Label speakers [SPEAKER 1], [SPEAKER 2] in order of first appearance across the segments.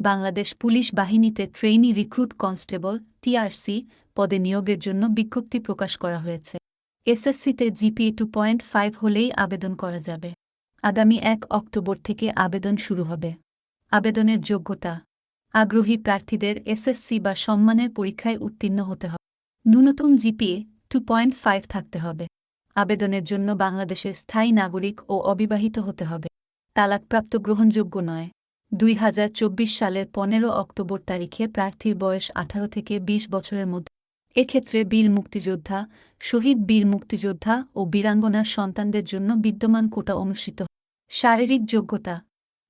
[SPEAKER 1] Bangladesh police বাহিনীতে trainee recruit constable TRC পদে নিয়োগের জন্য বিজ্ঞপ্তি প্রকাশ করা হয়েছে। এসএসসিতে জিপিএ টু পয়েন্ট ফাইভ হলেই আবেদন করা যাবে। আগামী এক অক্টোবর থেকে আবেদন শুরু হবে। আবেদনের যোগ্যতা। আগ্রহী প্রার্থীদের এসএসসি বা সম্মানের পরীক্ষায় উত্তীর্ণ হতে হবে। ন্যূনতম জিপিএ টু পয়েন্ট ফাইভ থাকতে হবে। আবেদনের জন্য বাংলাদেশের স্থায়ী নাগরিক ও অবিবাহিত হতে হবে। তালাকপ্রাপ্ত গ্রহণযোগ্য নয়। দুই হাজার চব্বিশ সালের পনেরো অক্টোবর তারিখে প্রার্থীর বয়স আঠারো থেকে ২০ বছরের মধ্যে। এক্ষেত্রে বীর মুক্তিযোদ্ধা, শহীদ বীর মুক্তিযোদ্ধা ও বীরাঙ্গনার সন্তানদের জন্য বিদ্যমান কোটা অনুষ্ঠিত শারীরিক যোগ্যতা,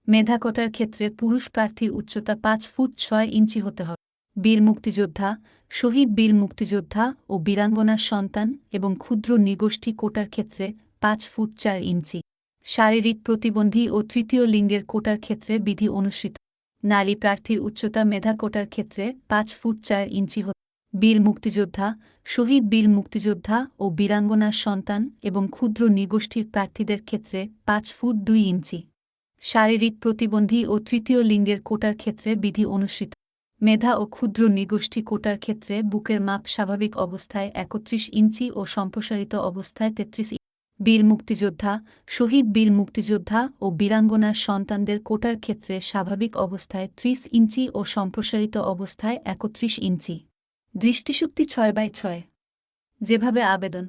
[SPEAKER 1] মেধা কোটার ক্ষেত্রে পুরুষ প্রার্থীর উচ্চতা পাঁচ ফুট ছয় ইঞ্চি হতে হবে। বীর মুক্তিযোদ্ধা, শহীদ বীর মুক্তিযোদ্ধা ও বীরাঙ্গনার সন্তান এবং ক্ষুদ্র নিগোষ্ঠী কোটার ক্ষেত্রে পাঁচ ফুট চার ইঞ্চি। শারীরিক প্রতিবন্ধী ও তৃতীয় লিঙ্গের কোটার ক্ষেত্রে বিধি অনুষ্ঠিত নারী প্রার্থীর উচ্চতা মেধা কোটার ক্ষেত্রে পাঁচ ফুট চার ইঞ্চি হতে বীর মুক্তিযোদ্ধা, শহীদ বীর মুক্তিযোদ্ধা ও বীরাঙ্গনার সন্তান এবং ক্ষুদ্র নিগোষ্ঠীর প্রার্থীদের ক্ষেত্রে পাঁচ ফুট দুই ইঞ্চি। শারীরিক প্রতিবন্ধী ও তৃতীয় লিঙ্গের কোটার ক্ষেত্রে বিধি অনুষ্ঠিত মেধা ও ক্ষুদ্র নিগোষ্ঠী কোটার ক্ষেত্রে বুকের মাপ স্বাভাবিক অবস্থায় একত্রিশ ইঞ্চি ও সম্প্রসারিত অবস্থায় তেত্রিশ বীর মুক্তিযোদ্ধা, শহীদ বীর মুক্তিযোদ্ধা ও বীরাঙ্গনার সন্তানদের কোটার ক্ষেত্রে স্বাভাবিক অবস্থায় ত্রিশ ইঞ্চি ও সম্প্রসারিত অবস্থায় একত্রিশ ইঞ্চি। দৃষ্টিশক্তি ছয় বাই ছয়। যেভাবে আবেদন।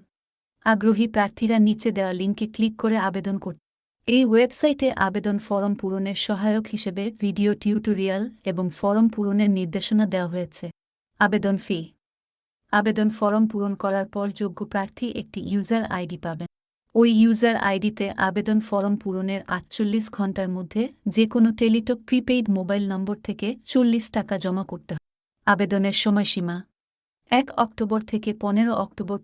[SPEAKER 1] আগ্রহী প্রার্থীরা নিচে দেওয়া লিঙ্কে ক্লিক করে আবেদন করতে এই ওয়েবসাইটে আবেদন ফরম পূরণের সহায়ক হিসেবে ভিডিও টিউটোরিয়াল এবং ফরম পূরণের নির্দেশনা দেওয়া হয়েছে। আবেদন ফি। আবেদন ফরম পূরণ করার পর যোগ্য প্রার্থী একটি ইউজার আইডি পাবেন। ওই ইউজার আইডিতে আবেদন ফরম পূরণের আটচল্লিশ ঘণ্টার মধ্যে যে কোনো টেলিটক প্রিপেইড মোবাইল নম্বর থেকে চল্লিশ টাকা জমা করতে হবে। আবেদনের সময়সীমা এক অক্টোবর থেকে পনেরো অক্টোবর